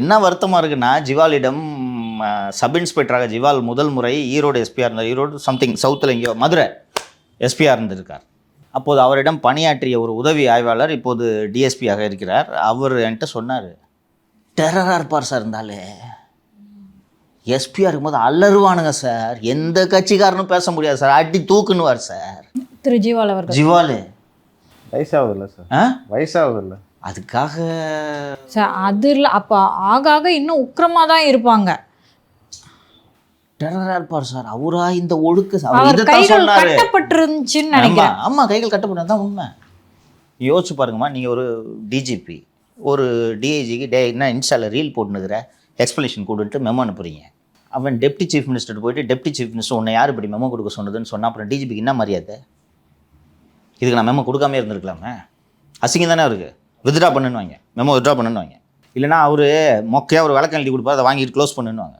என்ன வருத்தமாக இருக்குன்னா ஜிவாலிடம் சப் இன்ஸ்பெக்டராக ஜிவால் முதல் முறை ஈரோடு எஸ்பிஆர் இருந்தார் ஈரோடு சம்திங் சவுத்தில் எங்கேயோ மதுரை எஸ்பிஆர் இருந்திருக்கார். அப்போது அவரிடம் பணியாற்றிய ஒரு உதவி ஆய்வாளர் இப்போது டிஎஸ்பியாக இருக்கிறார். அவர் என்கிட்ட சொன்னார் டெரராக இருப்பார் சார் இருந்தாலே. எஸ்பியாக இருக்கும்போது அலறுவானுங்க சார் எந்த கட்சிக்காரனும் பேச முடியாது சார் அடி தூக்குன்னுவார் சார் திரு ஜீவால் அவர்கள். ஜிவாலு. வயசாகுது இல்லை சார் ஆ? வயசாகுது இல்லை அதுக்காக சார் அது இல்லை அப்போ ஆக ஆக இன்னும் உக்கிரமாக தான் இருப்பாங்க. டெரராக இருப்பார் சார். அவரா இந்த ஒழுக்க கைகள் சொன்னாரு. கட்டப்பட்டிருந்துச்சுன்னு நினைக்கிறேன். ஆமா கைகள் கட்டப்பட்டது தான் உண்மை. யோசிச்சு பாருங்கம்மா நீங்க ஒரு டிஜிபி ஒரு டிஐஜிக்கு டே என்ன இன்ஸ்டால ரீல் போட்டுனுக்கிற? எக்ஸ்பிளேஷன் கொடுன்ட்டு மெமோ அனுப்புறீங்க. அவன் டெப்டி சீஃப் மினிஸ்டர் போயிட்டு டெப்டி சீஃப் மினிஸ்டர் உன்னை யார் இப்படி மெமோ கொடுக்க சொன்னதுன்னு சொன்னா அப்புறம் டிஜிபிக்கு என்ன மரியாதை? இதுக்கு நான் மெமோ கொடுக்காம இருந்திருக்கலாமே. அசிங்கம் தானே இருக்கு வித்ட்ரா பண்ணுன்னு வாங்க. மெமோ வித்ட்ரா பண்ணுன்னு வாங்க. இல்லைன்னா அவர் மொக்கையாக ஒரு விளக்கம் எழுதி கொடுப்பாரு அதை வாங்கிட்டு க்ளோஸ் பண்ணுவாங்க